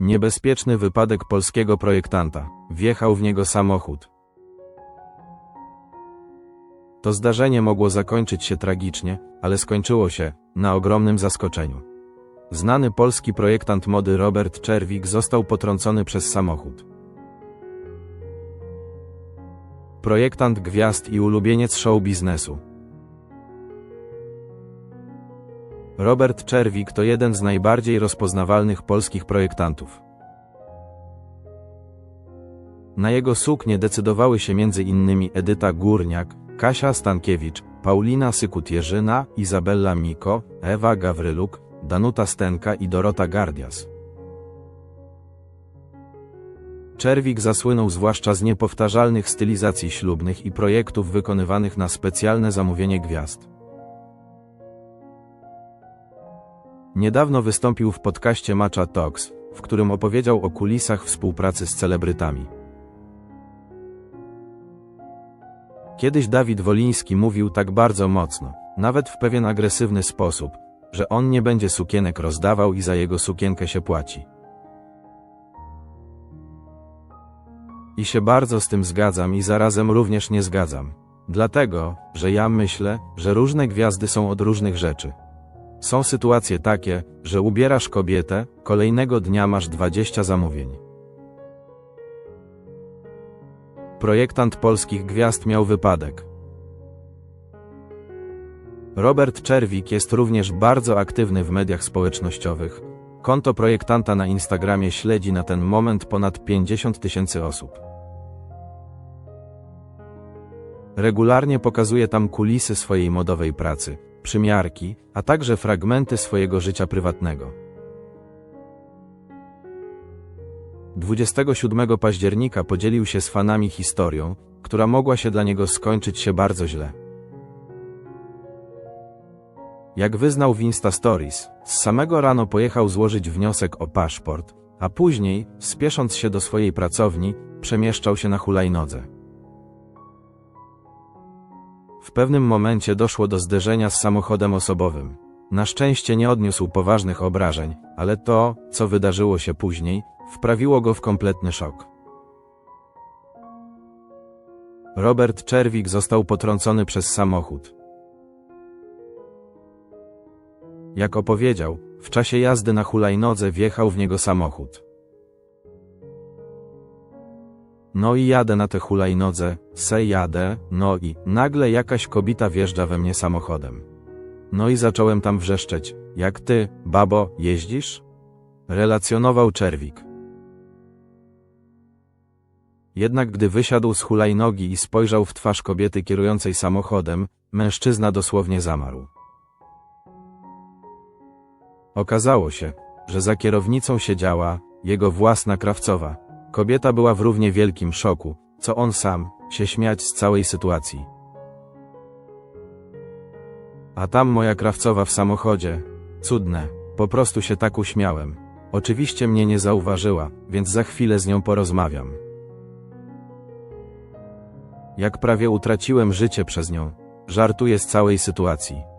Niebezpieczny wypadek polskiego projektanta. Wjechał w niego samochód. To zdarzenie mogło zakończyć się tragicznie, ale skończyło się na ogromnym zaskoczeniu. Znany polski projektant mody Robert Czerwik został potrącony przez samochód. Projektant gwiazd i ulubieniec show biznesu. Robert Czerwik to jeden z najbardziej rozpoznawalnych polskich projektantów. Na jego suknie decydowały się m.in. Edyta Górniak, Kasia Stankiewicz, Paulina Sykut-Jerzyna, Izabella Miko, Ewa Gawryluk, Danuta Stenka i Dorota Gardias. Czerwik zasłynął zwłaszcza z niepowtarzalnych stylizacji ślubnych i projektów wykonywanych na specjalne zamówienie gwiazd. Niedawno wystąpił w podcaście Matcha Talks, w którym opowiedział o kulisach współpracy z celebrytami. Kiedyś Dawid Woliński mówił tak bardzo mocno, nawet w pewien agresywny sposób, że on nie będzie sukienek rozdawał i za jego sukienkę się płaci. I się bardzo z tym zgadzam i zarazem również nie zgadzam. Dlatego, że ja myślę, że różne gwiazdy są od różnych rzeczy. Są sytuacje takie, że ubierasz kobietę, kolejnego dnia masz 20 zamówień. Projektant polskich gwiazd miał wypadek. Robert Czerwik jest również bardzo aktywny w mediach społecznościowych. Konto projektanta na Instagramie śledzi na ten moment ponad 50 tysięcy osób. Regularnie pokazuje tam kulisy swojej modowej pracy, przymiarki, a także fragmenty swojego życia prywatnego. 27 października podzielił się z fanami historią, która mogła się dla niego skończyć się bardzo źle. Jak wyznał w Insta Stories, z samego rano pojechał złożyć wniosek o paszport, a później, spiesząc się do swojej pracowni, przemieszczał się na hulajnodze. W pewnym momencie doszło do zderzenia z samochodem osobowym. Na szczęście nie odniósł poważnych obrażeń, ale to, co wydarzyło się później, wprawiło go w kompletny szok. Robert Czerwik został potrącony przez samochód. Jak opowiedział, w czasie jazdy na hulajnodze wjechał w niego samochód. No i jadę na tę hulajnodze, se jadę, no i nagle jakaś kobita wjeżdża we mnie samochodem. No i zacząłem tam wrzeszczeć, jak ty, babo, jeździsz? Relacjonował Czerwik. Jednak gdy wysiadł z hulajnogi i spojrzał w twarz kobiety kierującej samochodem, mężczyzna dosłownie zamarł. Okazało się, że za kierownicą siedziała jego własna krawcowa. Kobieta była w równie wielkim szoku, co on sam, się śmiać z całej sytuacji. A tam moja krawcowa w samochodzie. Cudne, po prostu się tak uśmiałem. Oczywiście mnie nie zauważyła, więc za chwilę z nią porozmawiam. Jak prawie utraciłem życie przez nią, żartuję z całej sytuacji.